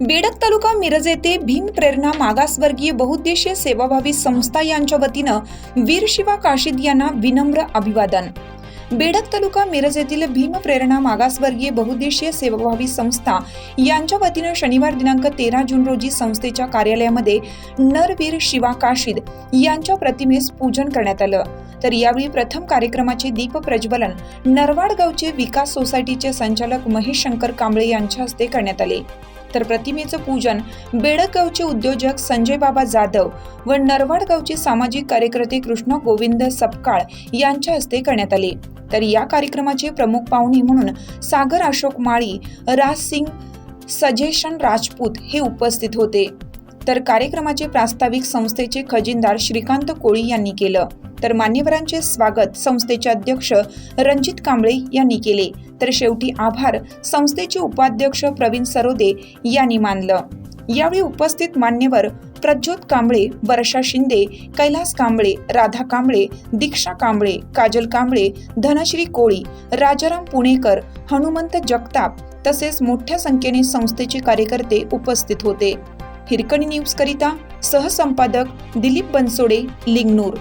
बेडक तालुका मिरज येथे भीम प्रेरणा मागासवर्गीय बहुद्देशीय सेवाभावी संस्था यांच्या वतीनं वीर शिवा काशीद यांना विनम्र अभिवादन. बेडक तालुका मिरज येथील भीमप्रेरणा मागासवर्गीय बहुद्देशीय सेवाभावी संस्था यांच्या वतीनं शनिवार दिनांक तेरा जून रोजी संस्थेच्या कार्यालयामध्ये नरवीर शिवा काशीद यांच्या प्रतिमेस पूजन करण्यात आलं. तर यावेळी प्रथम कार्यक्रमाचे दीप प्रज्वलन नरवाड गावचे विकास सोसायटीचे संचालक महेश शंकर कांबळे यांच्या हस्ते करण्यात आले. तर प्रतिमेचं पूजन बेडकगावचे उद्योजक संजय बाबा जाधव व नरवाड गावचे सामाजिक कार्यकर्ते कृष्ण गोविंद सपकाळ यांच्या हस्ते करण्यात आले. तर या कार्यक्रमाचे प्रमुख पाहुणे म्हणून सागर अशोक माळी राज सिंग सजेशन राजपूत हे उपस्थित होते. तर कार्यक्रमाचे प्रास्ताविक संस्थेचे खजिनदार श्रीकांत कोळी यांनी केलं. तर मान्यवरांचे स्वागत संस्थेचे अध्यक्ष रणजित कांबळे यांनी केले. तर शेवटी आभार संस्थेचे उपाध्यक्ष प्रवीण सरोदे यांनी मानलं. यावेळी उपस्थित मान्यवर प्रज्योत कांबळे वर्षा शिंदे कैलास कांबळे राधा कांबळे दीक्षा कांबळे काजल कांबळे धनश्री कोळी राजाराम पुणेकर हनुमंत जगताप तसेच मोठ्या संख्येने संस्थेचे कार्यकर्ते उपस्थित होते. हिरकणी न्यूज करिता सहसंपादक दिलीप बनसोडे लिंगनूर.